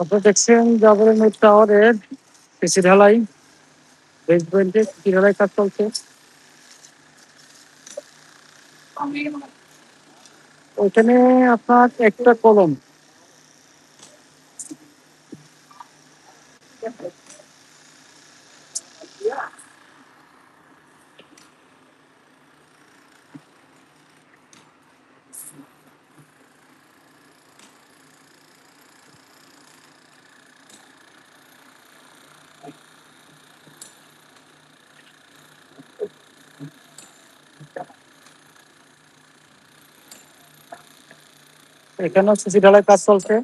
আপনারা দেখছেন জাগরণ টাওয়ারের পিসি ঢালাই বেসমেন্টে পিসি ঢালাই কাজ চলছে? ওইখানে আপনার একটা কলম। এখানেও সিসি ঢালাই কাজ চলছে।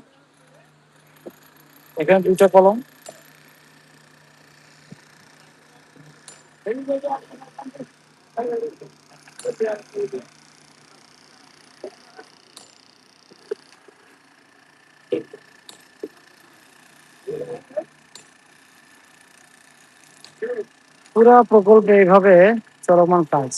এখানে দুইটা কলম। পুরা প্রকল্পে এইভাবে চলমান কাজ।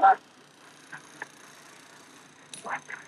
Thank you.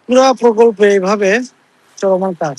পুরা প্রকল্পে এইভাবে চলমান কাজ।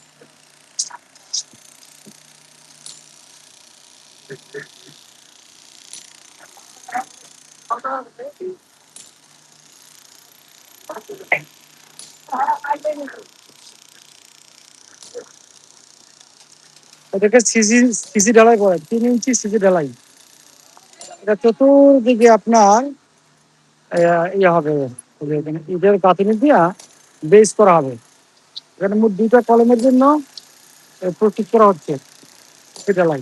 এটাকে সিসি সিসি ঢালাই করে তিন ইঞ্চি সিসি ঢালাই। এটা চতুর্দিকে আপনার ইয়ে হবে। এখানে ইটের গাঁথনি দিয়া বেস করা হবে। এখানে মোট দুইটা কলমের জন্য প্রস্তুত করা হচ্ছে। সিসি ঢালাই।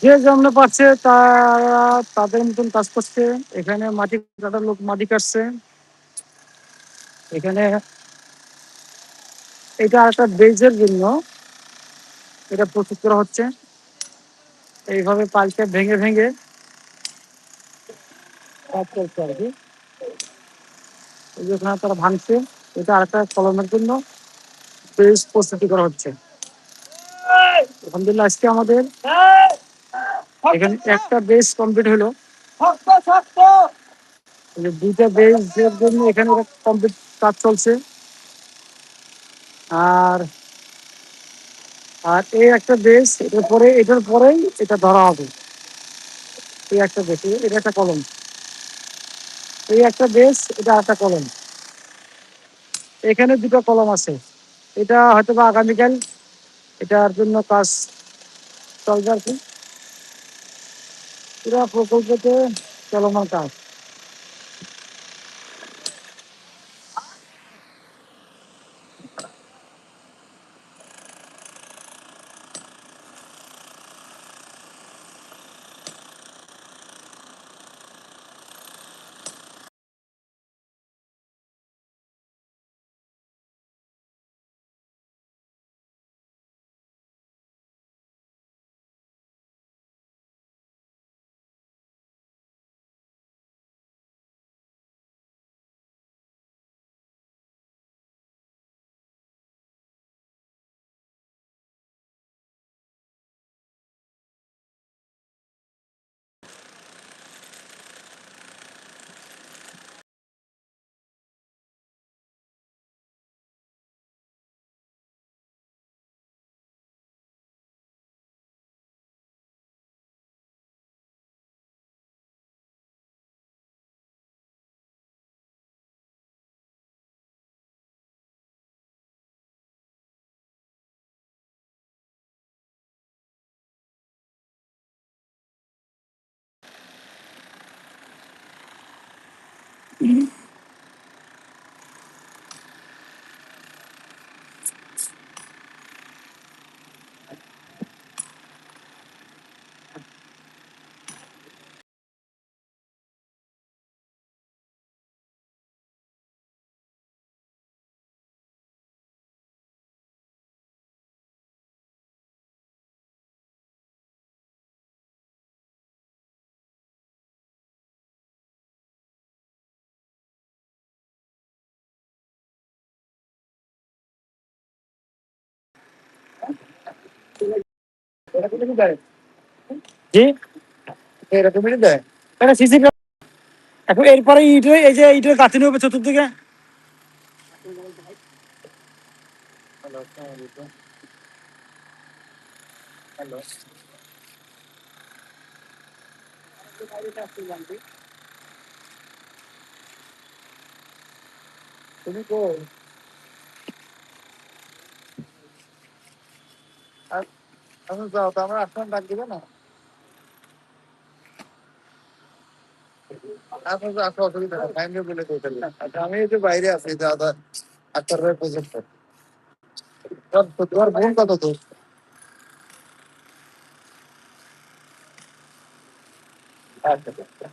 যে যেমন পাচ্ছে তারা তাদের মতন কাজ করছে। এখানে মাটি কাটার লোক মাটি কাটছে। এখানে এটা একটা বেজের জন্য। এটা প্রস্তুত করা হচ্ছে। এইভাবে পালকে ভেঙে ভেঙে কাজ করছে আর কি ওখানে তারা ভাঙছে, এটা আরেকটা কলমের জন্য। প্রস্তুতি করা হচ্ছে। আলহামদুলিল্লাহ, আজকে আমাদের এখানে একটা কমপ্লিট হলো। দুইটা এর জন্য এখানে কমপ্লিট কাজ চলছে। আর আর এই একটা বেস এটার পরে, এটার পরেই এটা ধরা হবে। এই একটা বেস এটা একটা কলম। এই একটা বেস এটা একটা কলম। এখানে দুটো কলম আছে। এটা হয়তো বা আগামীকাল এটার জন্য কাজ চলবে আর কি। পুরো প্রকল্পতে চলমান কাজ। Mm-hmm. জি। এরকমই দেয় এটা সিসি এখন এরপরে ইটে, এই যে ইটের গাঁথনি হবে চতুর্দিকে। হ্যালো তুমি কই? এখন যাও তো আমরা আসলাম ডাক দিবে না আপনার তো আসলে অসুবিধা নেই টাইম বলে দিতে আচ্ছা আমি একটু বাইরে আছি দাদা আটটার পরে প্রজেক্ট তোমার বোন কত তো আচ্ছা আচ্ছা।